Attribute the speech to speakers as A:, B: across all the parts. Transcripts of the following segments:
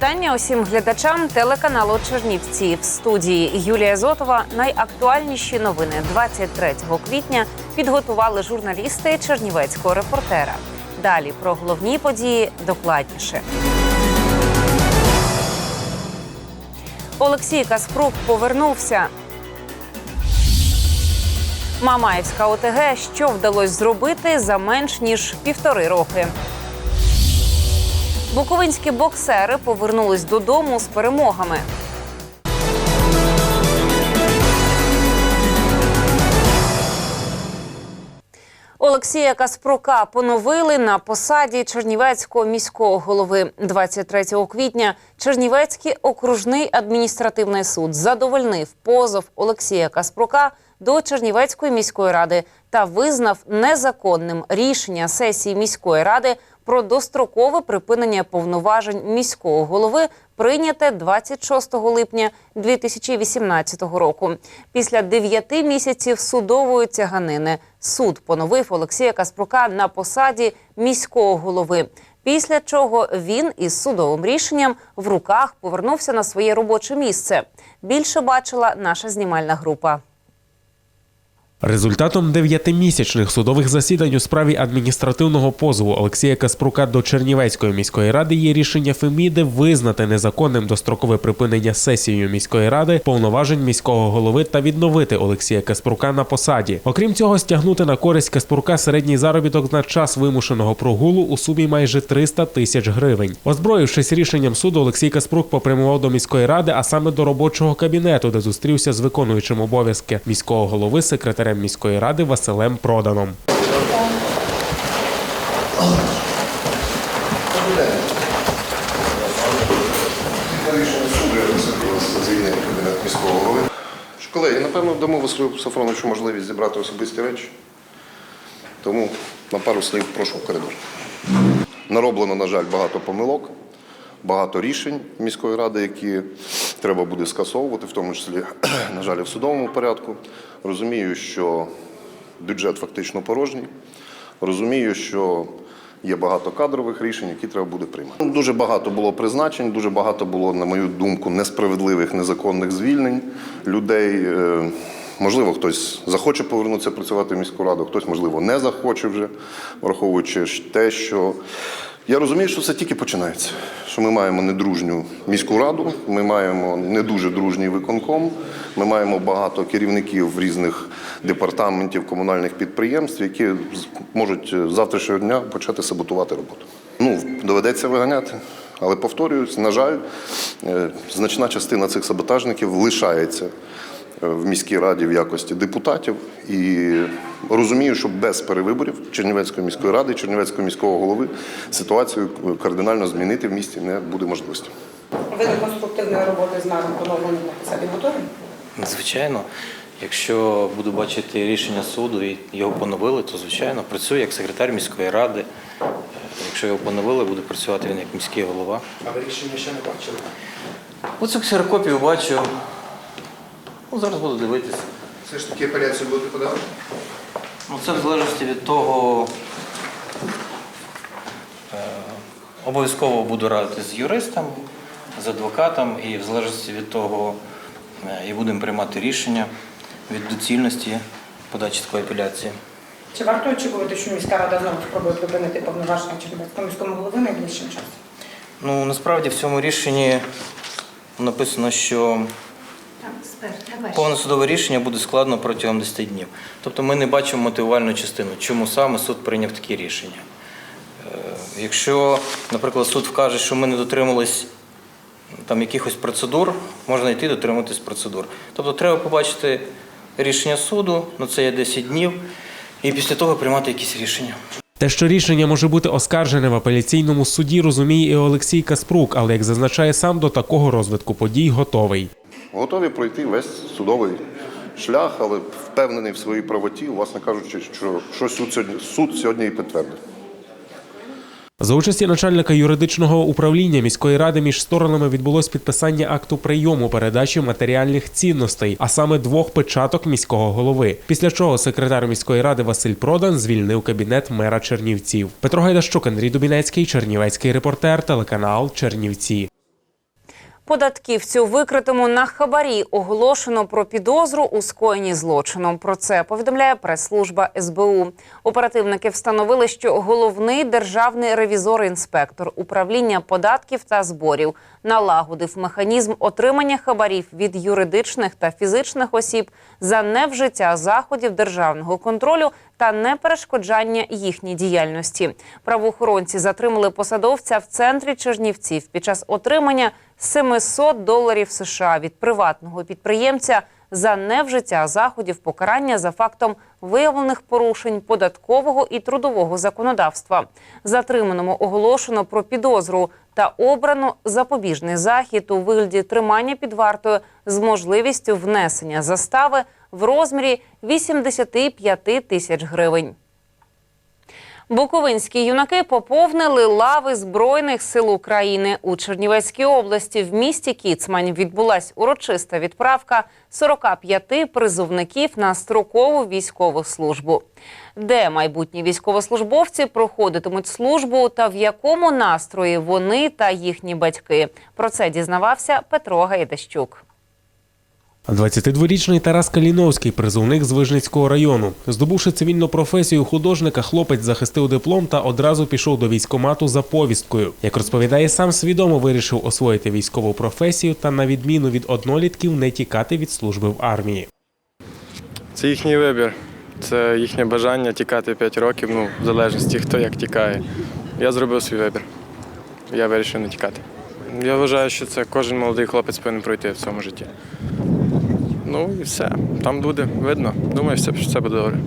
A: Вітання усім глядачам телеканалу Чернівці в студії Юлія Зотова. Найактуальніші новини 23 квітня підготували журналісти Чернівецького репортера. Далі про головні події докладніше. Олексій Каспрук повернувся. Мамаївська ОТГ, що вдалося зробити за менш ніж півтори роки. Буковинські боксери повернулись додому з перемогами. Олексія Каспрука поновили на посаді Чернівецького міського голови 23 квітня. Чернівецький окружний адміністративний суд задовольнив позов Олексія Каспрука до Чернівецької міської ради та визнав незаконним рішення сесії міської ради про дострокове припинення повноважень міського голови, прийняте 26 липня 2018 року. Після дев'яти місяців судової тяганини суд поновив Олексія Каспрука на посаді міського голови. Після чого він із судовим рішенням в руках повернувся на своє робоче місце. Більше бачила наша знімальна група.
B: Результатом дев'ятимісячних судових засідань у справі адміністративного позову Олексія Каспрука до Чернівецької міської ради є рішення Феміди визнати незаконним дострокове припинення сесією міської ради повноважень міського голови та відновити Олексія Каспрука на посаді. Окрім цього, стягнути на користь Каспрука середній заробіток на час вимушеного прогулу у сумі майже 300 тисяч гривень. Озброївшись рішенням суду, Олексій Каспрук попрямував до міської ради, а саме до робочого кабінету, де зустрівся з виконуючим обов'язки міського голови секретарем міської ради Василем Проданом.
C: Колеги, напевно, дамо Василю Сафроновичу можливість зібрати особисті речі. Тому на пару слів прошу в коридор. Нароблено, на жаль, багато помилок, багато рішень міської ради, які треба буде скасовувати, в тому числі, на жаль, в судовому порядку. Розумію, що бюджет фактично порожній. Розумію, що є багато кадрових рішень, які треба буде приймати. Дуже багато було призначень, дуже багато було, на мою думку, несправедливих, незаконних звільнень людей. Е, Можливо, хтось захоче повернутися працювати в міську раду, хтось, можливо, не захоче вже, враховуючи те, що я розумію, що це тільки починається. Що ми маємо недружню міську раду, ми маємо не дуже дружній виконком, ми маємо багато керівників різних департаментів комунальних підприємств, які можуть з завтрашнього дня почати саботувати роботу. Ну, доведеться виганяти. Але повторююсь, на жаль, е, значна частина цих саботажників лишається е, в міській раді в якості депутатів. І розумію, що без перевиборів Чернівецької міської ради, Чернівецького міського голови ситуацію кардинально змінити в місті не буде можливості.
D: Ви до конструктивної роботи з мером поновлені на посаді готові?
E: Звичайно, якщо буду бачити рішення суду і його поновили, то звичайно працюю як секретар міської ради. Якщо його поновили, буду працювати він як міський голова.
F: А ви рішення ще не бачили?
E: Оцю ксерокопію бачу. Ну, зараз буду дивитися.
C: Все ж таки апеляцію будете подавати?
E: Ну, це в залежності від того. е, Обов'язково буду радити з юристом, з адвокатом, і в залежності від того, е, і будемо приймати рішення від доцільності подачі такої апеляції.
D: Чи варто очікувати, що міська рада знову спробує припинити повноваження Чернівецького міському голови найближчим часом?
E: Ну, насправді в цьому рішенні написано, що повне судове рішення буде складено протягом 10 днів. Тобто ми не бачимо мотивувальну частину, чому саме суд прийняв такі рішення. Е, Якщо, наприклад, суд вкаже, що ми не дотримались там якихось процедур, можна йти дотримуватись процедур. Тобто треба побачити рішення суду, ну це є 10 днів, і після того приймати якісь рішення.
B: Те, що рішення може бути оскаржене в апеляційному суді, розуміє і Олексій Каспрук, але як зазначає сам, до такого розвитку подій готовий.
C: Готові пройти весь судовий шлях, але впевнений в своїй правоті, власне кажучи, що, що суд сьогодні, суд сьогодні і підтвердив.
B: За участі начальника юридичного управління міської ради між сторонами відбулось підписання акту прийому передачі матеріальних цінностей, а саме двох печаток міського голови. Після чого секретар міської ради Василь Продан звільнив кабінет мера Чернівців. Петро Гайдащук, Андрій Дубінецький, Чернівецький репортер, телеканал Чернівці.
A: Податківцю, викритому на хабарі, оголошено про підозру у скоєнні злочину. Про це повідомляє прес-служба СБУ. Оперативники встановили, що головний державний ревізор-інспектор управління податків та зборів налагодив механізм отримання хабарів від юридичних та фізичних осіб за невжиття заходів державного контролю та неперешкоджання їхній діяльності. Правоохоронці затримали посадовця в центрі Чернівців під час отримання 700 доларів США від приватного підприємця за невжиття заходів покарання за фактом виявлених порушень податкового і трудового законодавства. Затриманому оголошено про підозру та обрано запобіжний захід у вигляді тримання під вартою з можливістю внесення застави в розмірі 85 тисяч гривень. Буковинські юнаки поповнили лави Збройних сил України у Чернівецькій області. В місті Кіцмань відбулась урочиста відправка 45 призовників на строкову військову службу. Де майбутні військовослужбовці проходитимуть службу та в якому настрої вони та їхні батьки. Про це дізнавався Петро Гайдащук.
B: 22-річний Тарас Каліновський, призовник з Вижницького району. Здобувши цивільну професію художника, хлопець захистив диплом та одразу пішов до військкомату за повісткою. Як розповідає сам, свідомо вирішив освоїти військову професію та, на відміну від однолітків, не тікати від служби в армії.
F: Це їхній вибір, це їхнє бажання тікати 5 років, ну, в залежності, хто як тікає. Я зробив свій вибір. Я вирішив не тікати. Я вважаю, що це кожен молодий хлопець повинен пройти в цьому житті. Ну і все. Там буде видно. Думаю, все, все буде добре.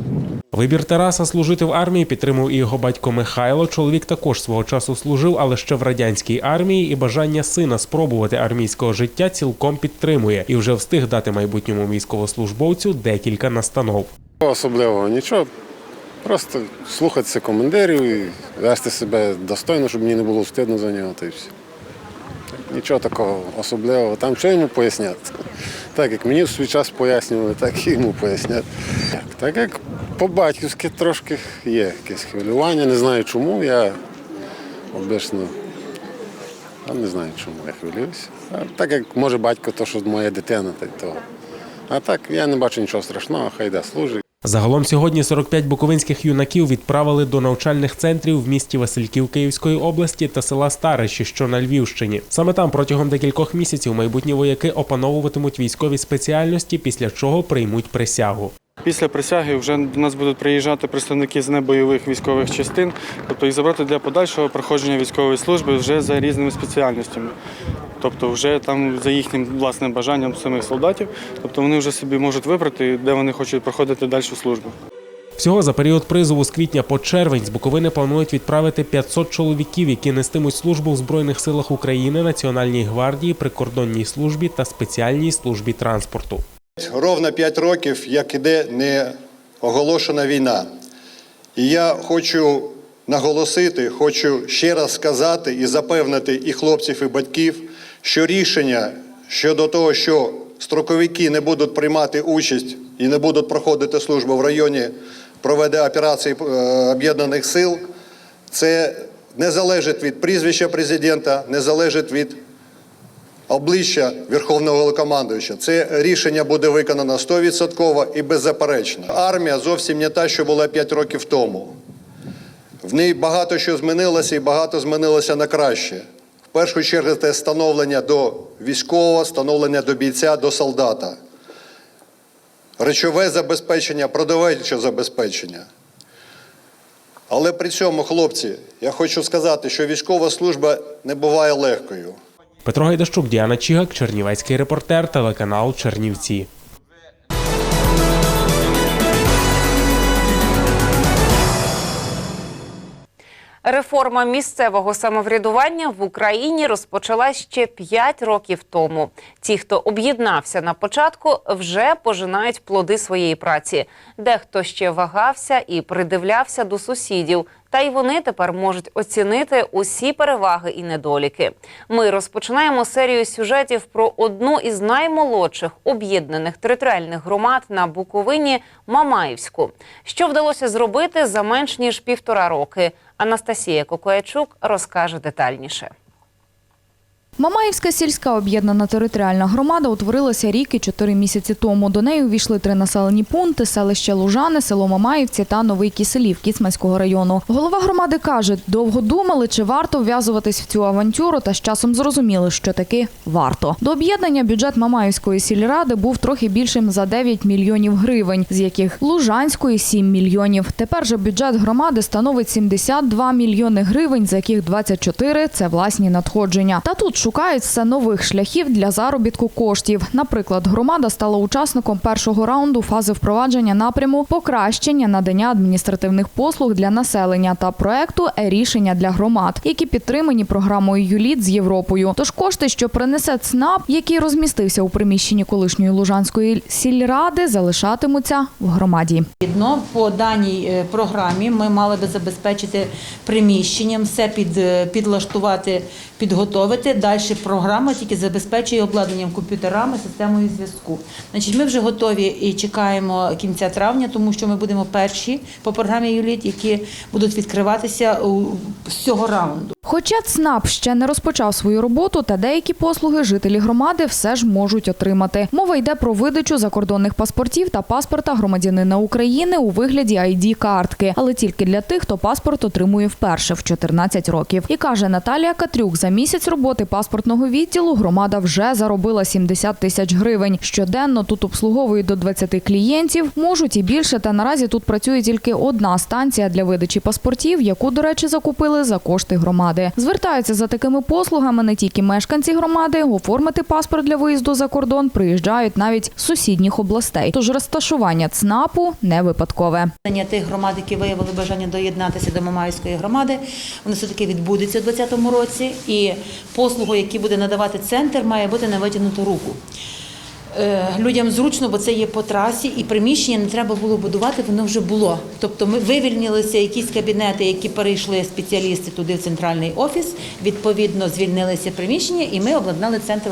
B: Вибір Тараса служити в армії підтримав і його батько Михайло. Чоловік також свого часу служив, але ще в радянській армії, і бажання сина спробувати армійського життя цілком підтримує і вже встиг дати майбутньому військовослужбовцю декілька настанов.
G: Особливого нічого. Просто слухатися командирів і вести себе достойно, щоб мені не було стидно за нього, та й все. Нічого такого особливого. Там що йому поясняти? Так як мені в свій час пояснювали, так і йому пояснять. Так як по-батьківськи трошки є якесь хвилювання, не знаю чому. Я обично не знаю, чому я хвилююся. Так як може батько, то що моя дитина, то. А так я не бачу нічого страшного, хай йде служить.
B: Загалом сьогодні 45 буковинських юнаків відправили до навчальних центрів в місті Васильків Київської області та села Старище, що на Львівщині. Саме там протягом декількох місяців майбутні вояки опановуватимуть військові спеціальності, після чого приймуть присягу.
H: Після присяги вже до нас будуть приїжджати представники з небойових військових частин, тобто їх забрати для подальшого проходження військової служби вже за різними спеціальностями. Тобто вже там за їхнім власним бажанням самих солдатів, тобто вони вже собі можуть вибрати, де вони хочуть проходити далі службу.
B: Всього за період призову з квітня по червень з Буковини планують відправити 500 чоловіків, які нестимуть службу в Збройних силах України, Національній гвардії, прикордонній службі та спеціальній службі транспорту.
I: Ровно 5 років, як іде не оголошена війна. І я хочу наголосити, хочу ще раз сказати і запевнити і хлопців, і батьків, що рішення щодо того, що строковики не будуть приймати участь і не будуть проходити службу в районі проведення операції е, об'єднаних сил, це не залежить від прізвища президента, не залежить від обличчя Верховного Головнокомандуюча. Це рішення буде виконано 100% і беззаперечно. Армія зовсім не та, що була 5 років тому. В ній багато що змінилося і багато змінилося на краще. Першу чергу це становлення до військового, становлення до бійця, до солдата. Речове забезпечення, продовольче забезпечення. Але при цьому, хлопці, я хочу сказати, що військова служба не буває легкою.
B: Петро Гайдащук, Діана Чігак, Чернівецький репортер, телеканал Чернівці.
A: Реформа місцевого самоврядування в Україні розпочалась ще 5 років тому. Ті, хто об'єднався на початку, вже пожинають плоди своєї праці. Дехто ще вагався і придивлявся до сусідів. Та й вони тепер можуть оцінити усі переваги і недоліки. Ми розпочинаємо серію сюжетів про одну із наймолодших об'єднаних територіальних громад на Буковині Мамаївську. Що вдалося зробити за менш ніж півтора роки. Анастасія Кокоячук розкаже детальніше.
J: Мамаївська сільська об'єднана територіальна громада утворилася рік і чотири місяці тому. До неї увійшли три населені пункти: селище Лужани, село Мамаївці та Новий Киселів Кіцманського району. Голова громади каже, довго думали, чи варто вв'язуватись в цю авантюру, та з часом зрозуміли, що таки варто. До об'єднання бюджет Мамаївської сільради був трохи більшим за 9 мільйонів гривень, з яких Лужанської 7 мільйонів. Тепер же бюджет громади становить 72 мільйони гривень, з яких 24 – це власні надходження. Та тут шукають все нових шляхів для заробітку коштів. Наприклад, громада стала учасником першого раунду фази впровадження напряму покращення надання адміністративних послуг для населення та проекту «Е-рішення для громад, які підтримані програмою ЮЛІТ з Європою. Тож кошти, що принесе ЦНАП, який розмістився у приміщенні колишньої Лужанської сільради, залишатимуться в громаді.
K: Відповідно, по даній е, програмі ми мали би забезпечити приміщенням, все під, е, підлаштувати, підготовити. Далі програма тільки забезпечує обладнанням комп'ютерами, системою зв'язку. Значить, ми вже готові і чекаємо кінця травня, тому що ми будемо перші по програмі ЮЛІТ, які будуть відкриватися з цього раунду.
J: Хоча ЦНАП ще не розпочав свою роботу, та деякі послуги жителі громади все ж можуть отримати. Мова йде про видачу закордонних паспортів та паспорта громадянина України у вигляді id картки але тільки для тих, хто паспорт отримує вперше в 14 років. І каже Наталія Катрюк, за місяць роботи паспортного відділу громада вже заробила 70 тисяч гривень. Щоденно тут обслуговують до 20 клієнтів, можуть і більше. Та наразі тут працює тільки одна станція для видачі паспортів, яку, до речі, закупили за кошти громади. Звертаються за такими послугами не тільки мешканці громади, оформити паспорт для виїзду за кордон приїжджають навіть з сусідніх областей. Тож розташування ЦНАПу не випадкове.
K: Тих громад, які виявили бажання доєднатися до Мамаївської громади, воно все-таки відбудеться у 2020 році. І послугу, які буде надавати центр, має бути на витягнуту руку. Е, Людям зручно, бо це є по трасі, і приміщення не треба було будувати, воно вже було. Тобто ми вивільнилися якісь кабінети, які перейшли спеціалісти туди в центральний офіс. Відповідно, звільнилися приміщення, і ми обладнали центр.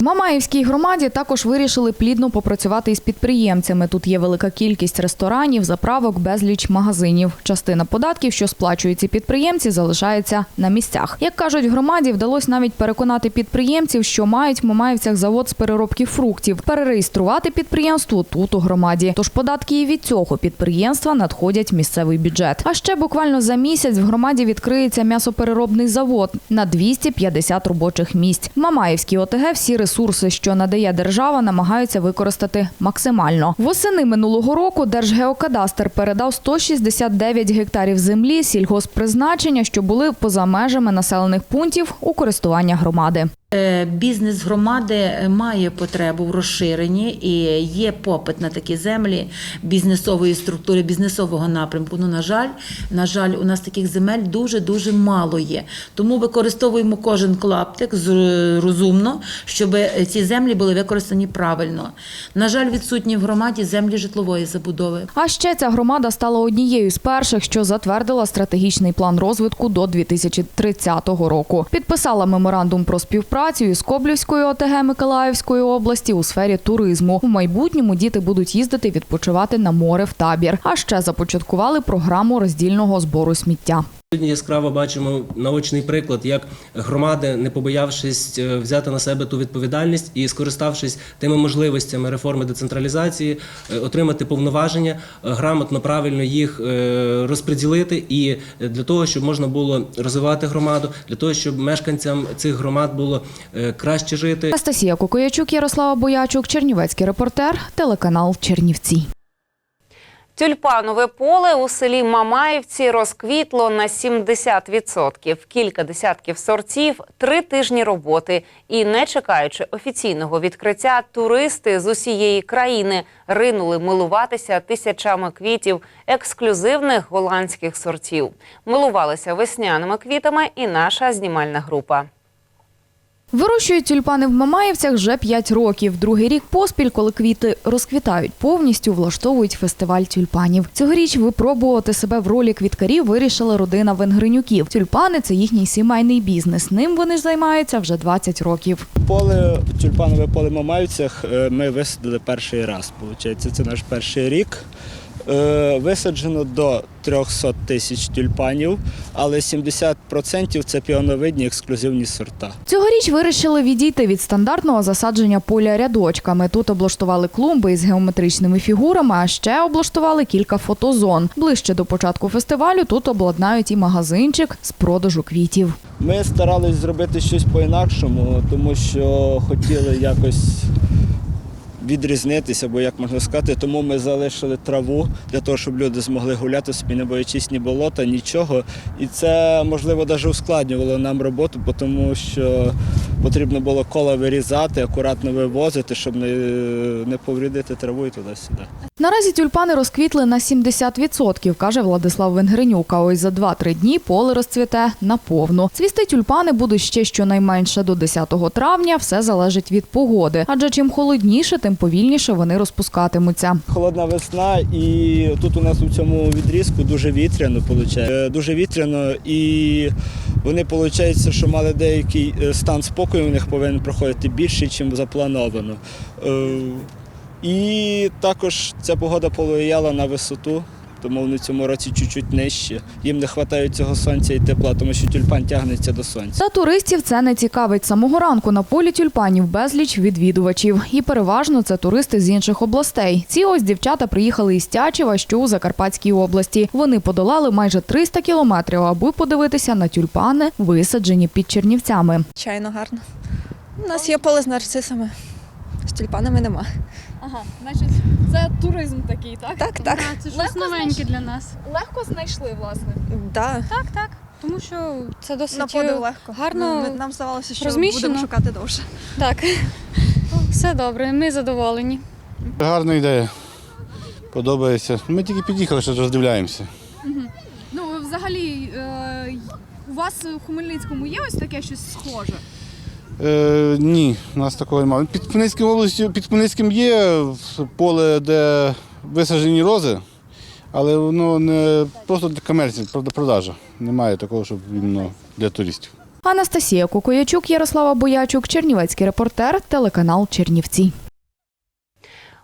J: Мамаївській громаді також вирішили плідно попрацювати із підприємцями. Тут є велика кількість ресторанів, заправок, безліч магазинів. Частина податків, що сплачують ці підприємці, залишається на місцях. Як кажуть, громаді вдалося навіть переконати підприємців, що мають в Мамаївцях завод з переробки фруктів, перереєструвати підприємство тут у громаді. Тож податки і від цього підприємства надходять в місцевий бюджет. А ще буквально за місяць в громаді відкриється м'ясопереробний завод на 250 робочих місць. В Мамаївській ОТГ ресурси, що надає держава, намагаються використати максимально. Восени минулого року Держгеокадастр передав 169 гектарів землі сільгосппризначення, що були поза межами населених пунктів у користування громади.
K: Е, Бізнес громади е, має потребу в розширенні і є попит на такі землі бізнесової структури, бізнесового напрямку. Ну, на жаль, на жаль, у нас таких земель дуже дуже мало є. Тому використовуємо кожен клаптик з- розумно, щоб ці землі були використані правильно. На жаль, відсутні в громаді землі житлової забудови.
J: А ще ця громада стала однією з перших, що затвердила стратегічний план розвитку до 2030 року. Підписала меморандум про співпрацю із Коблівською ОТГ Миколаївської області у сфері туризму. У майбутньому діти будуть їздити відпочивати на море в табір. А ще започаткували програму роздільного збору сміття.
L: Сьогодні яскраво бачимо наочний приклад, як громади, не побоявшись е, взяти на себе ту відповідальність і скориставшись тими можливостями реформи децентралізації, е, отримати повноваження, е, грамотно, правильно їх розподілити, і для того, щоб можна було розвивати громаду, для того, щоб мешканцям цих громад було краще жити.
J: Анастасія Кокоячук, Ярослава Боячук, Чернівецький репортер, телеканал Чернівці.
A: Тюльпанове поле у селі Мамаївці розквітло на 70%. Кілька десятків сортів, три тижні роботи. І не чекаючи офіційного відкриття, туристи з усієї країни ринули милуватися тисячами квітів ексклюзивних голландських сортів. Милувалися весняними квітами і наша знімальна група.
J: Вирощують тюльпани в Мамаївцях вже 5 років. Другий рік поспіль, коли квіти розквітають повністю, влаштовують фестиваль тюльпанів. Цьогоріч випробувати себе в ролі квіткарів вирішила родина Венгринюків. Тюльпани це їхній сімейний бізнес. Ним вони займаються вже 20 років.
M: Поле тюльпанове поле в Мамаївцях е, ми висадили перший раз. Получається, це наш перший рік. Е, Висаджено до 300 тисяч тюльпанів, але 70% це піоновидні ексклюзивні сорта.
J: Цьогоріч вирішили відійти від стандартного засадження поля рядочками. Тут облаштували клумби із геометричними фігурами, а ще облаштували кілька фотозон. Ближче до початку фестивалю тут обладнають і магазинчик з продажу квітів.
M: Ми старались зробити щось по-інакшому, тому що хотіли якось відрізнитися, або як можна сказати, тому ми залишили траву для того, щоб люди змогли гуляти собі, не боячись ні болота, нічого. І це, можливо, навіть ускладнювало нам роботу, тому що потрібно було кола вирізати, акуратно вивозити, щоб не, не повредити траву і туди-сюди.
J: Наразі тюльпани розквітли на 70%, каже Владислав Венгренюк. А ось за 2-3 дні поле розцвіте наповну. Цвісти тюльпани будуть ще щонайменше до 10 травня. Все залежить від погоди. Адже чим холодніше, тим повільніше вони розпускатимуться.
M: Холодна весна, і тут у нас у цьому відрізку дуже вітряно виходить. Дуже вітряно, і вони виходить, що мали деякий е, стан спокою, у них повинен проходити більше, ніж заплановано. І також ця погода повлияла на висоту. Тому вони цьому році чуть-чуть нижче. Їм не вистачає цього сонця і тепла, тому що тюльпан тягнеться до сонця.
J: Та туристів це не цікавить. Самого ранку на полі тюльпанів безліч відвідувачів. І переважно це туристи з інших областей. Ці ось дівчата приїхали із Тячева, що у Закарпатській області. Вони подолали майже 300 кілометрів, аби подивитися на тюльпани, висаджені під Чернівцями.
N: Чайно гарно. У нас є поле з нарцисами. З тюльпанами нема.
O: Ага, значить, це туризм такий, так?
N: Так, так.
O: Це щось новеньке для нас. Легко знайшли, власне.
N: Да.
O: Так, так. Тому що це досить
N: На подив легко.
O: гарно
N: Ну, Нам здавалося, що
O: розміщено.
N: будемо шукати довше.
O: Так. Все добре, ми задоволені.
P: Гарна ідея. Подобається. Ми тільки під'їхали, що роздивляємося.
O: Ну, взагалі, е, у вас у Хмельницькому є ось таке щось схоже?
P: Е, ні, у нас такого немає. Під Хмельницьким областю, під Хмельницьким є поле, де висаджені рози, але воно не просто для комерції, правда, продажа. Немає такого, щоб іменно для туристів.
J: Анастасія Кукоячук, Ярослава Боячук, Чернівецький репортер, телеканал Чернівці.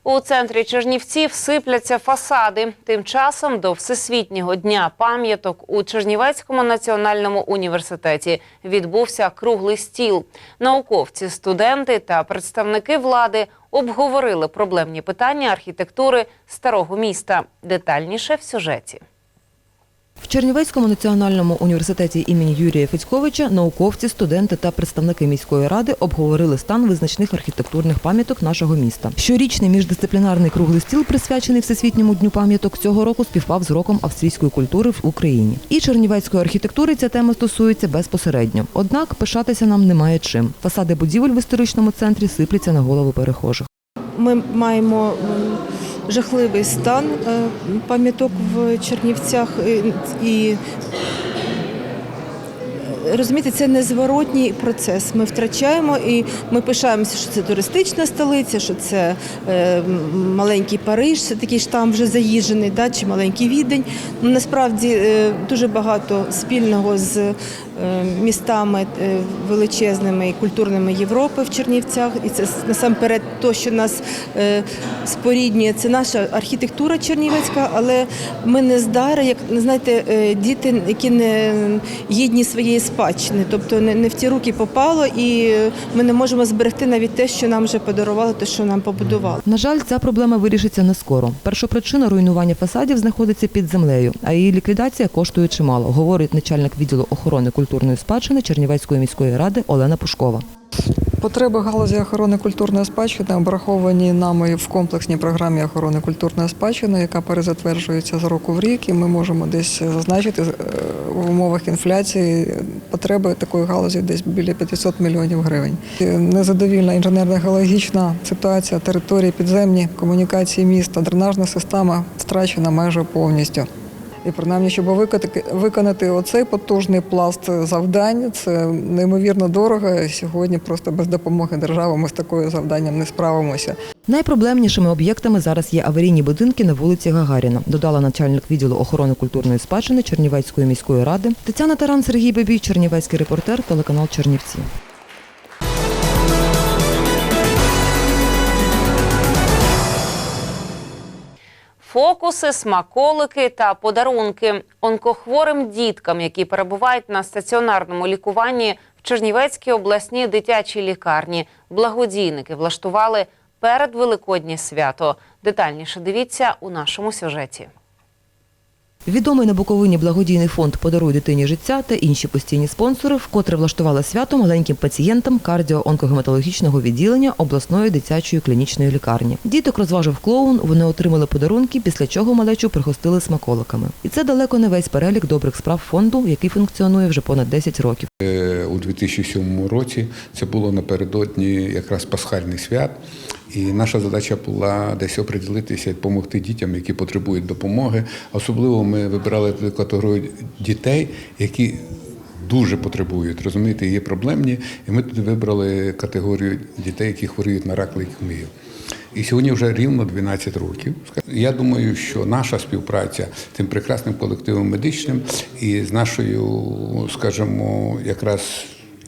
A: У центрі Чернівців сипляться фасади. Тим часом до Всесвітнього дня пам'яток у Чернівецькому національному університеті відбувся круглий стіл. Науковці, студенти та представники влади обговорили проблемні питання архітектури старого міста. Детальніше в сюжеті.
Q: В Чернівецькому національному університеті імені Юрія Федьковича науковці, студенти та представники міської ради обговорили стан визначних архітектурних пам'яток нашого міста. Щорічний міждисциплінарний круглий стіл, присвячений Всесвітньому дню пам'яток, цього року співпав з роком австрійської культури в Україні. І чернівецької архітектури ця тема стосується безпосередньо. Однак пишатися нам немає чим. Фасади будівель в історичному центрі сипляться на голови перехожих.
R: Ми маємо жахливий стан е, пам'яток в Чернівцях е, і розумієте, це незворотній процес. Ми втрачаємо і ми пишаємося, що це туристична столиця, що це е, маленький Париж, це такий ж там вже заїжджений, да, чи маленький відень. Ну, насправді е, дуже багато спільного з е, містами е, величезними і культурними Європи в Чернівцях. І це насамперед то, що нас е, споріднює, це наша архітектура чернівецька, але ми не здари, як знаєте, е, діти, які не гідні своєї спадщини, тобто не, в ті руки попало, і ми не можемо зберегти навіть те, що нам вже подарували, те, що нам побудували.
Q: На жаль, ця проблема вирішиться не скоро. Першопричина руйнування фасадів знаходиться під землею, а її ліквідація коштує чимало, говорить начальник відділу охорони культурної спадщини Чернівецької міської ради Олена Пушкова.
S: Потреби галузі охорони культурної спадщини обраховані нами в комплексній програмі охорони культурної спадщини, яка перезатверджується з року в рік, і ми можемо десь зазначити е, в умовах інфляції потреби такої галузі десь біля 500 мільйонів гривень. Незадовільна інженерно-геологічна ситуація території підземні, комунікації міста, дренажна система втрачена майже повністю. І принаймні, щоб виконати, оцей потужний пласт завдань, це неймовірно дорого. Сьогодні просто без допомоги держави ми з такою завданням не справимося.
Q: Найпроблемнішими об'єктами зараз є аварійні будинки на вулиці Гагаріна, додала начальник відділу охорони культурної спадщини Чернівецької міської ради Тетяна Таран, Сергій Бебій, Чернівецький репортер, телеканал Чернівці.
A: Фокуси, смаколики та подарунки онкохворим діткам, які перебувають на стаціонарному лікуванні в Чернівецькій обласній дитячій лікарні. Благодійники влаштували передвеликоднє свято. Детальніше дивіться у нашому сюжеті.
Q: Відомий на Буковині благодійний фонд Подаруй дитині життя та інші постійні спонсори вкотре влаштували свято маленьким пацієнтам кардіо-онкогематологічного відділення обласної дитячої клінічної лікарні. Діток розважив клоун, вони отримали подарунки, після чого малечу пригостили смаколиками. І це далеко не весь перелік добрих справ фонду, який функціонує вже понад 10 років.
T: Е, У 2007 році це було напередодні якраз пасхальних свят. І наша задача була десь оприділитися і допомогти дітям, які потребують допомоги. Особливо ми вибирали категорію дітей, які дуже потребують. Розумієте, є проблемні. І ми туди вибрали категорію дітей, які хворіють на рак лейкемію. І сьогодні вже рівно 12 років. Я думаю, що наша співпраця з цим прекрасним колективом медичним і з нашою, скажімо, якраз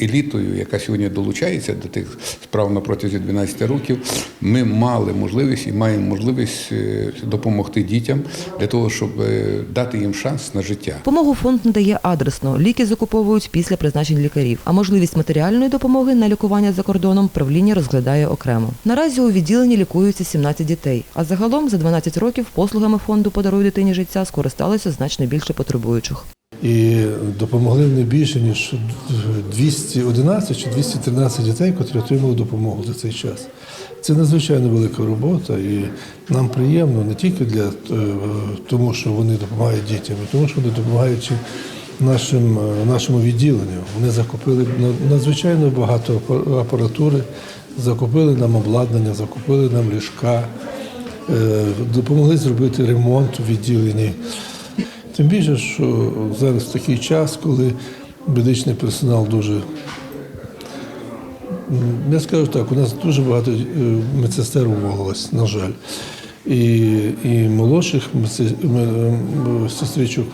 T: елітою, яка сьогодні долучається до тих справ на протязі 12 років, ми мали можливість і маємо можливість е, допомогти дітям для того, щоб е, дати їм шанс на життя.
Q: Допомогу фонд надає адресно. Ліки закуповують після призначень лікарів. А можливість матеріальної допомоги на лікування за кордоном правління розглядає окремо. Наразі у відділенні лікуються 17 дітей. А загалом за 12 років послугами фонду Подаруй дитині життя скористалося значно більше потребуючих.
U: І допомогли не більше, ніж 211 чи 213 дітей, які отримали допомогу за цей час. Це надзвичайно велика робота, і нам приємно не тільки для е, тому, що вони допомагають дітям, а тому, що вони допомагають нашим, е, нашому відділенню. Вони закупили надзвичайно багато апаратури, закупили нам обладнання, закупили нам ліжка, е, допомогли зробити ремонт у відділенні. Тим більше, що зараз такий час, коли медичний персонал дуже. Я скажу так, у нас дуже багато е, медсестер уволилось, на жаль. І, і молодших сестричок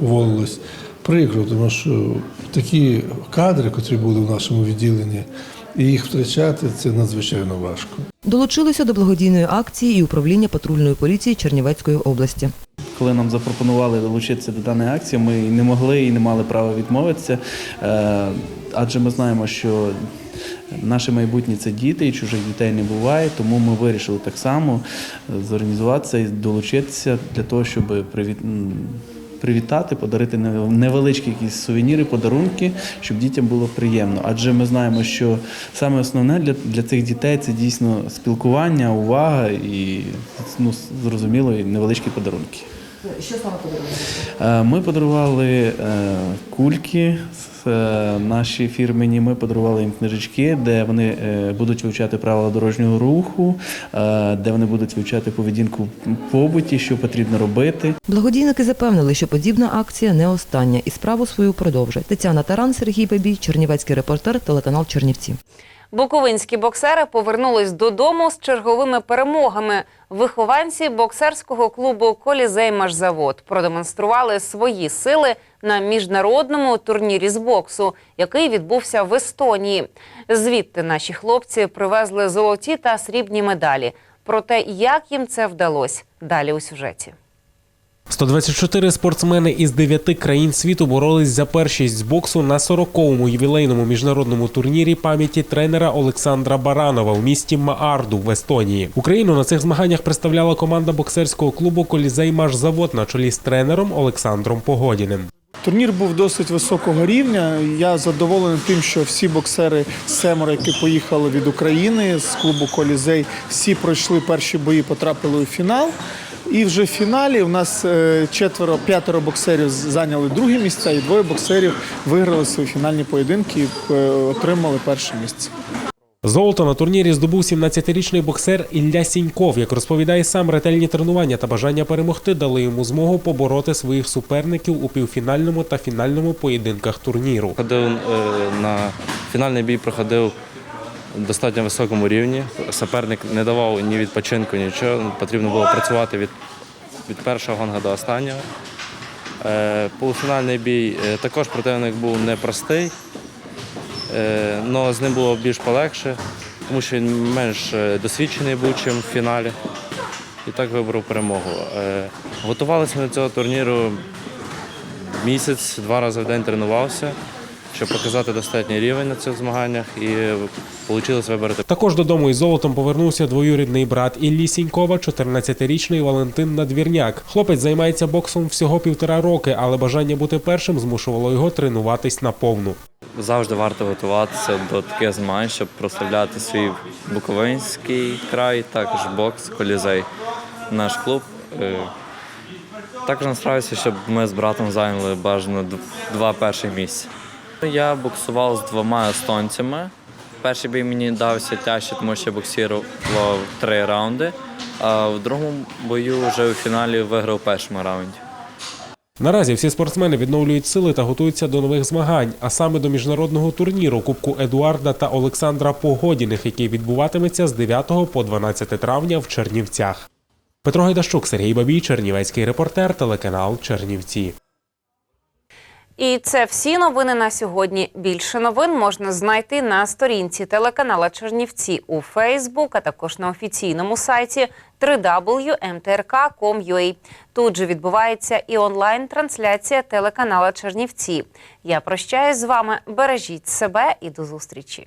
U: уволилось. Прикро, тому що такі кадри, котрі були в нашому відділенні, і їх втрачати це надзвичайно важко.
Q: Долучилося до благодійної акції і управління патрульної поліції Чернівецької області.
V: Коли нам запропонували долучитися до даної акції, ми не могли і не мали права відмовитися, е, адже ми знаємо, що наше майбутнє це діти, і чужих дітей не буває, тому ми вирішили так само е, зорганізуватися і долучитися для того, щоб привіт- привітати, подарити нев- невеличкі якісь сувеніри, подарунки, щоб дітям було приємно. Адже ми знаємо, що саме основне для, для цих дітей це дійсно спілкування, увага і ну, зрозуміло, і невеличкі подарунки.
Q: Що саме подарунки?
V: Е, Ми подарували е, кульки з, е, наші фірмені. Ми подарували їм книжечки, де вони будуть вивчати правила дорожнього руху, де вони будуть вивчати поведінку побуті, що потрібно робити.
Q: Благодійники запевнили, що подібна акція не остання і справу свою продовжать. Тетяна Таран, Сергій Бабій, Чернівецький репортер, телеканал Чернівці.
A: Буковинські боксери повернулись додому з черговими перемогами. Вихованці боксерського клубу Колізей Машзавод продемонстрували свої сили на міжнародному турнірі з боксу, який відбувся в Естонії. Звідти наші хлопці привезли золоті та срібні медалі. Про те, як їм це вдалося, далі у сюжеті.
B: 124 спортсмени із 9 країн світу боролись за першість з боксу на 40-му ювілейному міжнародному турнірі пам'яті тренера Олександра Баранова в місті Маарду в Естонії. Україну на цих змаганнях представляла команда боксерського клубу Колізей Машзавод на чолі з тренером Олександром Погодіним.
W: Турнір був досить високого рівня. Я задоволений тим, що всі боксери семеро, які поїхали від України з клубу Колізей, всі пройшли перші бої, потрапили у фінал. І вже в фіналі у нас е, четверо, п'ятеро боксерів зайняли друге місце, і двоє боксерів виграли свої фінальні поєдинки і е, отримали перше місце.
B: Золото на турнірі здобув 17-річний боксер Ілля Сіньков. Як розповідає сам, ретельні тренування та бажання перемогти дали йому змогу побороти своїх суперників у півфінальному та фінальному поєдинках турніру.
X: Ходив е, на фінальний бій, проходив достатньо високому рівні. Суперник не давав ні відпочинку, нічого. Потрібно було працювати від, від першого гонга до останнього. Е, Полуфінальний бій е, також противник був непростий, але з ним було більш полегше, тому що він менш е, досвідчений був, ніж в фіналі. І так вибрав перемогу. Е, Готувалися ми до цього турніру місяць, два рази в день тренувався, щоб показати достатній рівень на цих змаганнях і вийшло вибрати.
B: Також додому із золотом повернувся двоюрідний брат Іллі Сінькова, 14-річний Валентин Надвірняк. Хлопець займається боксом всього півтора роки, але бажання бути першим змушувало його тренуватись наповну.
Y: Завжди варто готуватися до таких змагань, щоб прославляти свій Буковинський край, також бокс, колізей, наш клуб. Е, Також настраюся, щоб ми з братом зайняли бажано два перших місця. Я боксував з двома естонцями. Перший бій мені дався тяжче, тому що я боксував три раунди, а в другому бою вже у фіналі виграв першому раунді.
B: Наразі всі спортсмени відновлюють сили та готуються до нових змагань, а саме до міжнародного турніру Кубку Едуарда та Олександра Погодіних, який відбуватиметься з 9 по 12 травня в Чернівцях. Петро Гайдащук, Сергій Бабій, Чернівецький репортер, телеканал Чернівці.
A: І це всі новини на сьогодні. Більше новин можна знайти на сторінці телеканала Чернівці у Фейсбук, а також на офіційному сайті www.mtrk.com.ua. Тут же відбувається і онлайн-трансляція телеканала Чернівці. Я прощаюсь з вами. Бережіть себе і до зустрічі.